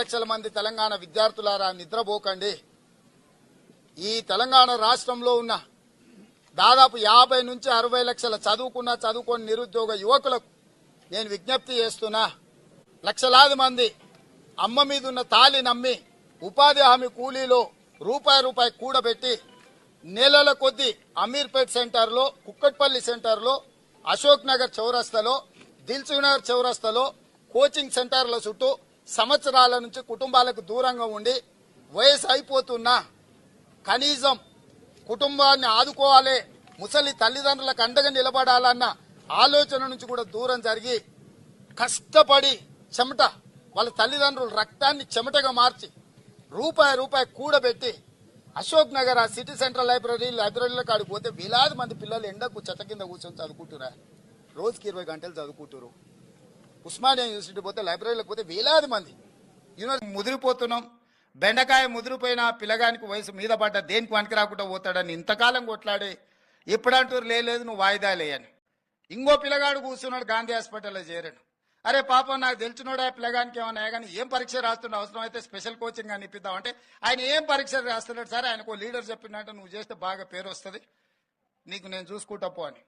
లక్షల మంది తెలంగాణ విద్యార్థులారా నిద్రపోకండి. ఈ తెలంగాణ రాష్ట్రంలో ఉన్న దాదాపు యాభై నుంచి అరవై లక్షల చదువుకున్న చదువుకొని నిరుద్యోగ యువకులకు నేను విజ్ఞప్తి చేస్తున్నా. లక్షలాది మంది అమ్మ మీద ఉన్న తాలి నమ్మి ఉపాధి హామీ కూలీలో రూపాయి రూపాయి కూడబెట్టి నెలల కొద్దీ అమీర్పేట్ సెంటర్లో కుక్కట్పల్లి సెంటర్లో అశోక్ నగర్ చౌరస్తాలో దిల్సునగర్ చౌరస్తలో కోచింగ్ సెంటర్ల చుట్టూ సంవత్సరాల నుంచి కుటుంబాలకు దూరంగా ఉండి వయసు అయిపోతున్నా కనీసం కుటుంబాన్ని ఆదుకోవాలి ముసలి తల్లిదండ్రులకు అండగా నిలబడాలన్న ఆలోచన నుంచి కూడా దూరం జరిగి కష్టపడి చెమట వాళ్ళ తల్లిదండ్రుల రక్తాన్ని చెమటగా మార్చి రూపాయి రూపాయి కూడబెట్టి అశోక్ నగర్ ఆ సిటీ సెంట్రల్ లైబ్రరీ లైబ్రరీలో కాడికి పోతే వేలాది మంది పిల్లలు ఎండకు చెత్త కింద కూర్చొని చదువుకుంటున్నారు. రోజుకి ఇరవై గంటలు చదువుకుంటారు ఉస్మానియా యూనివర్సిటీ పోతే లైబ్రరీలకు పోతే వేలాది మంది. యూనివర్సిటీ ముదిరిపోతున్నాం. బెండకాయ ముదిరిపోయిన పిల్లగానికి వయసు మీద పడ్డ దేనికి పనికి రాకుండా పోతాడని ఇంతకాలం కొట్లాడి ఎప్పుడంటూ లేదు నువ్వు వాయిదా లేయని. ఇంకో పిల్లగాడు కూర్చున్నాడు గాంధీ హాస్పిటల్లో చేరాడు. అరే పాపం నాకు తెలిసినోడా పిల్లగానికి ఏమన్నా కానీ ఏం పరీక్ష రాస్తున్నా అవసరం అయితే స్పెషల్ కోచింగ్ అని ఇప్పిద్దాం. అంటే ఆయన ఏం పరీక్ష రాస్తున్నాడు? సరే ఆయనకు లీడర్ చెప్పినట్టు నువ్వు చేస్తే బాగా పేరు వస్తుంది. నీకు నేను చూసుకుంటా పో అని.